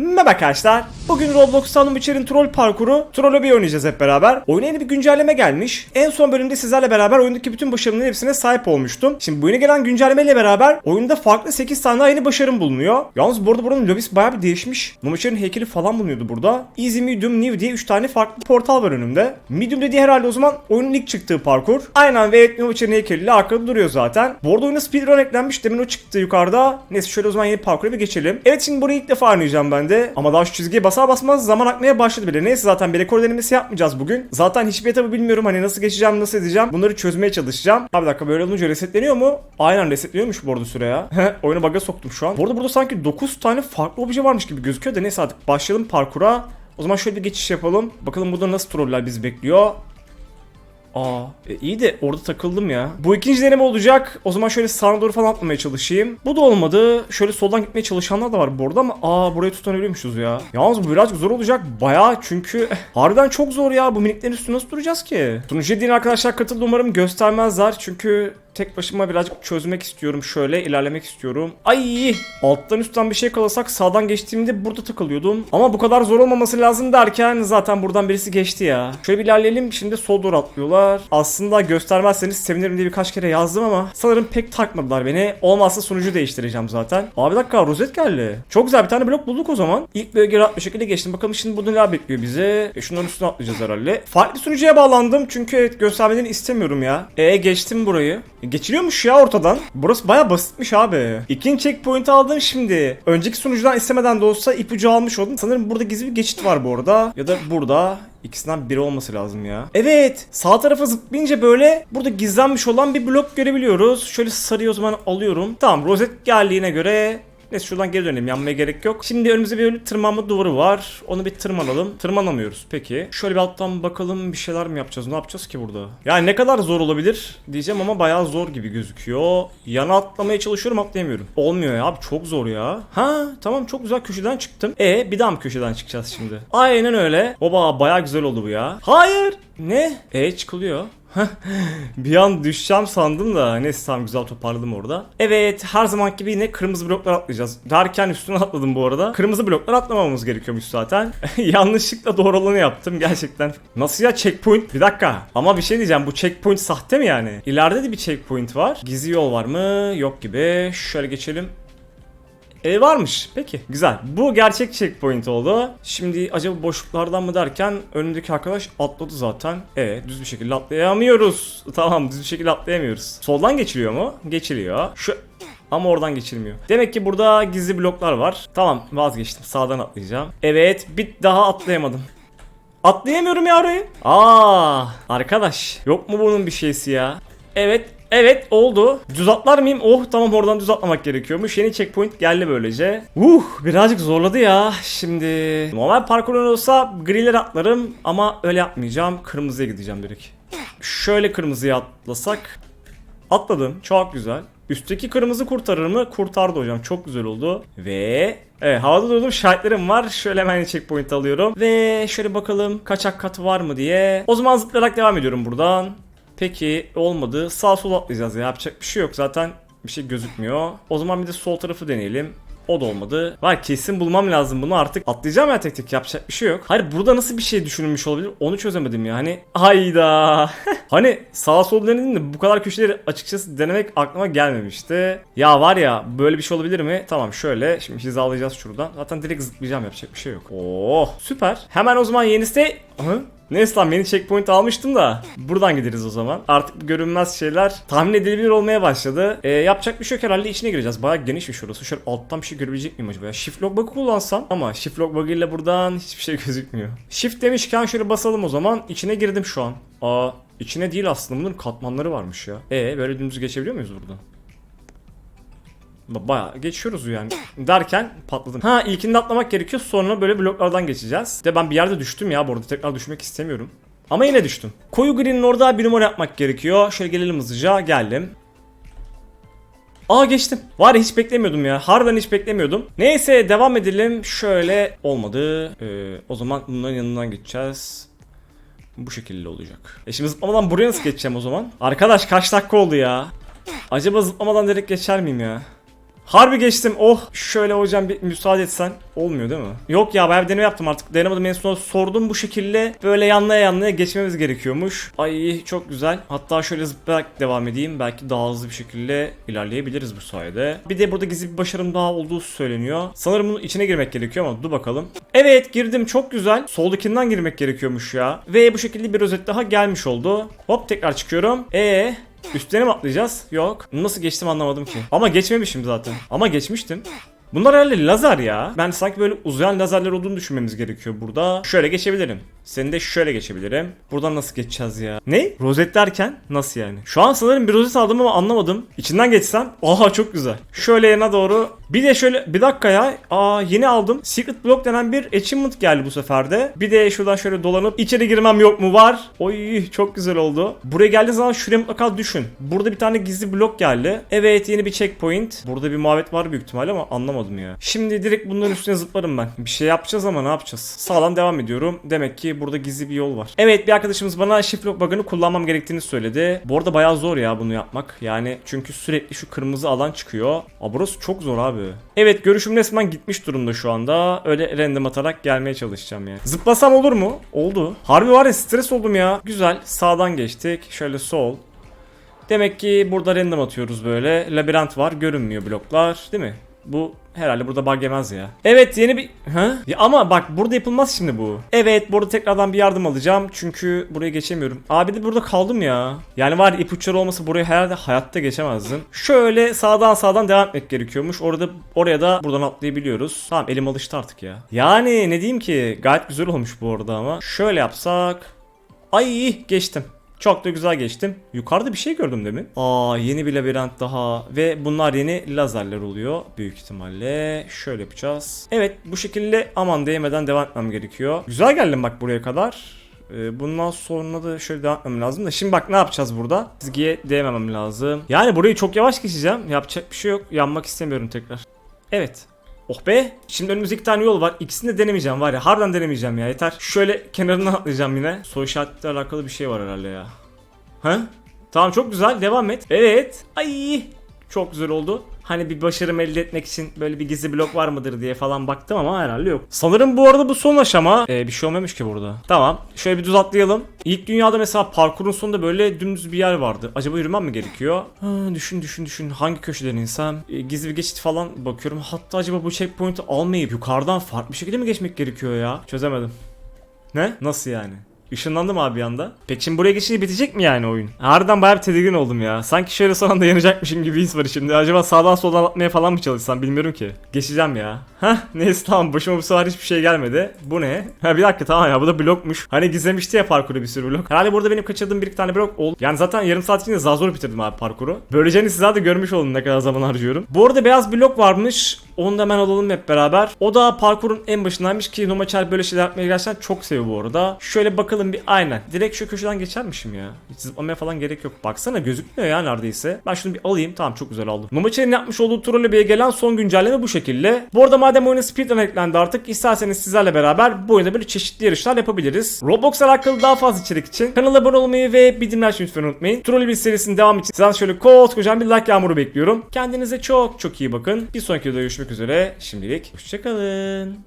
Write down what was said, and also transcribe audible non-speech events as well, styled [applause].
Merhaba arkadaşlar. Bugün Roblox'ta Hanım İçer'in troll parkuru Troll Lobby oynayacağız hep beraber. Oyuna yeni bir güncelleme gelmiş. En son bölümde sizlerle beraber oyundaki bütün başarıların hepsine sahip olmuştum. Şimdi bu yeni gelen güncellemeyle beraber oyunda farklı 8 tane yeni başarım bulunuyor. Yalnız bu arada buranın lobisi bayağı bir değişmiş. Hanım İçer'in heykeli falan bulunuyordu burada. Easy, Medium, New diye 3 tane farklı portal var önümde. Medium dediği herhalde o zaman oyunun ilk çıktığı parkur. Aynen ve evet Hanım İçer'in heykeliyle arkada duruyor zaten. Bu arada oyuna speedrun eklenmiş. Demin o çıktı yukarıda. Neyse şöyle o zaman yeni parkura bir geçelim. Evet şimdi burayı ilk defa oynayacağım ben de. Ama daha şu çizgiye basar basmaz zaman akmaya başladı bile. Neyse zaten bir rekor denemesi yapmayacağız bugün. Zaten hiçbir etabı bilmiyorum. Hani nasıl geçeceğim, nasıl edeceğim. Bunları çözmeye çalışacağım. Abi dakika böyle olunca resetleniyor mu? Aynen resetleniyormuş bu arada süre ya. [laughs] Oyunu bug'a soktum şu an. Bu arada burada sanki 9 tane farklı obje varmış gibi gözüküyor da neyse artık başlayalım parkura. O zaman şöyle bir geçiş yapalım. Bakalım burada nasıl troller bizi bekliyor. Aa e, iyi de orada takıldım ya. Bu ikinci deneme olacak. O zaman şöyle sağa doğru falan atlamaya çalışayım. Bu da olmadı. Şöyle soldan gitmeye çalışanlar da var bu arada ama aa burayı tutanabiliyormuşuz ya. Yalnız bu birazcık zor olacak. Bayağı çünkü harbiden çok zor ya. Bu miniklerin üstüne nasıl duracağız ki? Sunucuya diyen arkadaşlar katıldı umarım göstermezler. Çünkü tek başıma birazcık çözmek istiyorum. Şöyle ilerlemek istiyorum. Ay! Alttan üstten bir şey kalasak sağdan geçtiğimde burada takılıyordum. Ama bu kadar zor olmaması lazım derken zaten buradan birisi geçti ya. Şöyle bir ilerleyelim. Şimdi sol doğru atlıyorlar. Aslında göstermezseniz sevinirim diye birkaç kere yazdım ama sanırım pek takmadılar beni. Olmazsa sunucu değiştireceğim zaten. Abi dakika rozet geldi. Çok güzel bir tane blok bulduk o zaman. İlk bölge rahat bir şekilde geçtim. Bakalım şimdi burada neler bekliyor bizi. E şunların üstüne atlayacağız herhalde. Farklı sunucuya bağlandım çünkü evet göstermelerini istemiyorum ya. E geçtim burayı. Geçiliyormuş ya ortadan. Burası baya basitmiş abi. İkinci checkpoint aldım şimdi. Önceki sunucudan istemeden de olsa ipucu almış oldum. Sanırım burada gizli bir geçit var bu arada. Ya da burada. İkisinden biri olması lazım ya. Evet. Sağ tarafa zıplayınca böyle burada gizlenmiş olan bir blok görebiliyoruz. Şöyle sarıyı o zaman alıyorum. Tamam rozet geldiğine göre Neyse şuradan geri dönelim yanmaya gerek yok. Şimdi önümüzde bir tırmanma duvarı var. Onu bir tırmanalım. Tırmanamıyoruz peki. Şöyle bir alttan bakalım bir şeyler mi yapacağız? Ne yapacağız ki burada? Yani ne kadar zor olabilir diyeceğim ama bayağı zor gibi gözüküyor. Yana atlamaya çalışıyorum atlayamıyorum. Olmuyor ya abi çok zor ya. Ha tamam çok güzel köşeden çıktım. E bir daha mı köşeden çıkacağız şimdi? Aynen öyle. Oba bayağı güzel oldu bu ya. Hayır. Ne? E çıkılıyor. [laughs] bir an düşeceğim sandım da neyse tamam güzel toparladım orada. Evet her zaman gibi yine kırmızı bloklar atlayacağız. Derken üstüne atladım bu arada. Kırmızı bloklar atlamamamız gerekiyormuş zaten. [laughs] Yanlışlıkla doğru olanı yaptım gerçekten. Nasıl ya checkpoint? Bir dakika. Ama bir şey diyeceğim bu checkpoint sahte mi yani? İleride de bir checkpoint var. Gizli yol var mı? Yok gibi. Şöyle geçelim. E varmış. Peki güzel. Bu gerçek checkpoint oldu. Şimdi acaba boşluklardan mı derken önündeki arkadaş atladı zaten. E düz bir şekilde atlayamıyoruz. [laughs] Tamam düz bir şekilde atlayamıyoruz. Soldan geçiliyor mu? Geçiliyor. Şu ama oradan geçilmiyor. Demek ki burada gizli bloklar var. Tamam vazgeçtim. Sağdan atlayacağım. Evet bir daha atlayamadım. Atlayamıyorum ya orayı. Aa, arkadaş. Yok mu bunun bir şeysi ya? Evet Evet oldu. Düz atlar mıyım? Oh tamam oradan düz atlamak gerekiyormuş. Yeni checkpoint geldi böylece. Uh birazcık zorladı ya. Şimdi normal parkur olsa griler atlarım ama öyle yapmayacağım. Kırmızıya gideceğim direkt. Şöyle kırmızıya atlasak. Atladım. Çok güzel. Üstteki kırmızı kurtarır mı? Kurtardı hocam. Çok güzel oldu. Ve Evet havada durdum şahitlerim var. Şöyle hemen checkpoint alıyorum. Ve şöyle bakalım kaçak katı var mı diye. O zaman zıplayarak devam ediyorum buradan. Peki olmadı. Sağ sol atlayacağız ya. Yapacak bir şey yok. Zaten bir şey gözükmüyor. O zaman bir de sol tarafı deneyelim. O da olmadı. Var kesin bulmam lazım bunu artık. Atlayacağım ya tek tek yapacak bir şey yok. Hayır burada nasıl bir şey düşünülmüş olabilir onu çözemedim ya. Hani hayda. [laughs] hani sağa sol denedim de bu kadar köşeleri açıkçası denemek aklıma gelmemişti. Ya var ya böyle bir şey olabilir mi? Tamam şöyle şimdi hizalayacağız şuradan. Zaten direkt zıplayacağım yapacak bir şey yok. Oh süper. Hemen o zaman yenisi... Hı? Neyse lan beni checkpoint almıştım da buradan gideriz o zaman. Artık görünmez şeyler tahmin edilebilir olmaya başladı. Ee, yapacak bir şey yok herhalde içine gireceğiz. Bayağı genişmiş orası. Şöyle alttan bir şey görebilecek miyim acaba? Ya shift lock bug'ı kullansam ama shift lock bug ile buradan hiçbir şey [laughs] gözükmüyor. Shift demişken şöyle basalım o zaman. İçine girdim şu an. Aa içine değil aslında bunların katmanları varmış ya. E böyle dümdüz geçebiliyor muyuz buradan? Bayağı geçiyoruz yani. Derken patladım. Ha ilkinde atlamak gerekiyor sonra böyle bloklardan geçeceğiz. De ben bir yerde düştüm ya bu arada tekrar düşmek istemiyorum. Ama yine düştüm. Koyu green'in orada bir numara yapmak gerekiyor. Şöyle gelelim hızlıca. Geldim. Aa geçtim. Var hiç beklemiyordum ya. Harbiden hiç beklemiyordum. Neyse devam edelim. Şöyle olmadı. Ee, o zaman bunların yanından geçeceğiz. Bu şekilde olacak. E şimdi zıplamadan buraya nasıl geçeceğim o zaman? Arkadaş kaç dakika oldu ya? Acaba zıplamadan direkt geçer miyim ya? Harbi geçtim. Oh şöyle hocam bir müsaade etsen. Olmuyor değil mi? Yok ya bayağı bir deneme yaptım artık. Denemedim en son sordum bu şekilde. Böyle yanlaya yanlaya geçmemiz gerekiyormuş. Ay çok güzel. Hatta şöyle zıplayarak devam edeyim. Belki daha hızlı bir şekilde ilerleyebiliriz bu sayede. Bir de burada gizli bir başarım daha olduğu söyleniyor. Sanırım bunun içine girmek gerekiyor ama dur bakalım. Evet girdim çok güzel. Soldakinden girmek gerekiyormuş ya. Ve bu şekilde bir rozet daha gelmiş oldu. Hop tekrar çıkıyorum. E Üstlerine mi atlayacağız? Yok. Nasıl geçtim anlamadım ki. Ama geçmemişim zaten. Ama geçmiştim. Bunlar herhalde lazer ya. Ben sanki böyle uzayan lazerler olduğunu düşünmemiz gerekiyor burada. Şöyle geçebilirim. Seni de şöyle geçebilirim. Buradan nasıl geçeceğiz ya? Ne? Rozet derken nasıl yani? Şu an sanırım bir rozet aldım ama anlamadım. İçinden geçsem. Aha çok güzel. Şöyle yana doğru. Bir de şöyle bir dakika ya. Aa yeni aldım. Secret Block denen bir achievement geldi bu sefer de. Bir de şuradan şöyle dolanıp içeri girmem yok mu var. Oy çok güzel oldu. Buraya geldiğin zaman şuraya mutlaka düşün. Burada bir tane gizli blok geldi. Evet yeni bir checkpoint. Burada bir muhabbet var büyük ihtimalle ama anlamadım ya. Şimdi direkt bunların üstüne zıplarım ben. Bir şey yapacağız ama ne yapacağız? Sağdan devam ediyorum. Demek ki burada gizli bir yol var. Evet bir arkadaşımız bana shift lock bug'ını kullanmam gerektiğini söyledi. Bu arada bayağı zor ya bunu yapmak. Yani çünkü sürekli şu kırmızı alan çıkıyor. Aa burası çok zor abi. Evet görüşüm resmen gitmiş durumda şu anda. Öyle random atarak gelmeye çalışacağım yani. Zıplasam olur mu? Oldu. Harbi var ya stres oldum ya. Güzel. Sağdan geçtik. Şöyle sol. Demek ki burada random atıyoruz böyle. Labirent var. Görünmüyor bloklar. Değil mi? Bu herhalde burada bug yemez ya. Evet yeni bir... Ha? Ya ama bak burada yapılmaz şimdi bu. Evet burada tekrardan bir yardım alacağım. Çünkü buraya geçemiyorum. Abi de burada kaldım ya. Yani var ipuçları olmasa buraya herhalde hayatta geçemezdim. Şöyle sağdan sağdan devam etmek gerekiyormuş. Orada oraya da buradan atlayabiliyoruz. Tamam elim alıştı artık ya. Yani ne diyeyim ki gayet güzel olmuş bu arada ama. Şöyle yapsak. Ay geçtim. Çok da güzel geçtim. Yukarıda bir şey gördüm demin. Aa yeni bir labirent daha. Ve bunlar yeni lazerler oluyor. Büyük ihtimalle. Şöyle yapacağız. Evet bu şekilde aman değmeden devam etmem gerekiyor. Güzel geldim bak buraya kadar. Ee, Bundan sonra da şöyle devam etmem lazım da şimdi bak ne yapacağız burada? Çizgiye değmemem lazım. Yani burayı çok yavaş geçeceğim. Yapacak bir şey yok. Yanmak istemiyorum tekrar. Evet. Oh be. Şimdi önümüzde iki tane yol var. İkisini de denemeyeceğim var ya. Harbiden denemeyeceğim ya. Yeter. Şöyle kenarından atlayacağım yine. Soy işaretle alakalı bir şey var herhalde ya. Ha? Tamam çok güzel. Devam et. Evet. Ay. Çok güzel oldu. Hani bir başarım elde etmek için böyle bir gizli blok var mıdır diye falan baktım ama herhalde yok. Sanırım bu arada bu son aşama. Ee, bir şey olmamış ki burada. Tamam. Şöyle bir düz atlayalım. İlk dünyada mesela parkurun sonunda böyle dümdüz bir yer vardı. Acaba yürümem mi gerekiyor? Ha, düşün düşün düşün. Hangi köşeden insem? Ee, gizli bir geçit falan bakıyorum. Hatta acaba bu checkpoint'i almayıp yukarıdan farklı bir şekilde mi geçmek gerekiyor ya? Çözemedim. Ne? Nasıl yani? Işınlandım abi bir anda. Peki şimdi buraya geçince bitecek mi yani oyun? Harbiden bayağı bir tedirgin oldum ya. Sanki şöyle son anda yanacakmışım gibi his var şimdi. Acaba sağdan soldan atmaya falan mı çalışsam bilmiyorum ki. Geçeceğim ya. Hah neyse tamam başıma bu sefer hiçbir şey gelmedi. Bu ne? Ha bir dakika tamam ya bu da blokmuş. Hani gizlemişti ya parkuru bir sürü blok. Herhalde burada benim kaçırdığım bir iki tane blok oldu. Yani zaten yarım saat içinde zar zor bitirdim abi parkuru. Böylece hani siz de görmüş olun ne kadar zaman harcıyorum. Bu arada beyaz blok varmış. Onu da hemen alalım hep beraber. O da parkurun en başındaymış ki Nomaçer böyle şeyler yapmayı gerçekten çok seviyor bu arada. Şöyle bakalım bir aynen. Direkt şu köşeden geçermişim ya. Hiç zıplamaya falan gerek yok. Baksana gözükmüyor ya neredeyse. Ben şunu bir alayım. Tamam çok güzel aldım. Nomaçer'in yapmış olduğu Trolleby'ye gelen son güncelleme bu şekilde. Bu arada madem oyuna speedrun eklendi artık isterseniz sizlerle beraber bu oyunda böyle çeşitli yarışlar yapabiliriz. Roblox alakalı daha fazla içerik için kanala abone olmayı ve bildirimler açmayı lütfen unutmayın. Trolley serisinin devamı için sizden şöyle koskocaman bir like yağmuru bekliyorum. Kendinize çok çok iyi bakın. Bir sonraki videoda görüşmek üzere. Şimdilik hoşçakalın.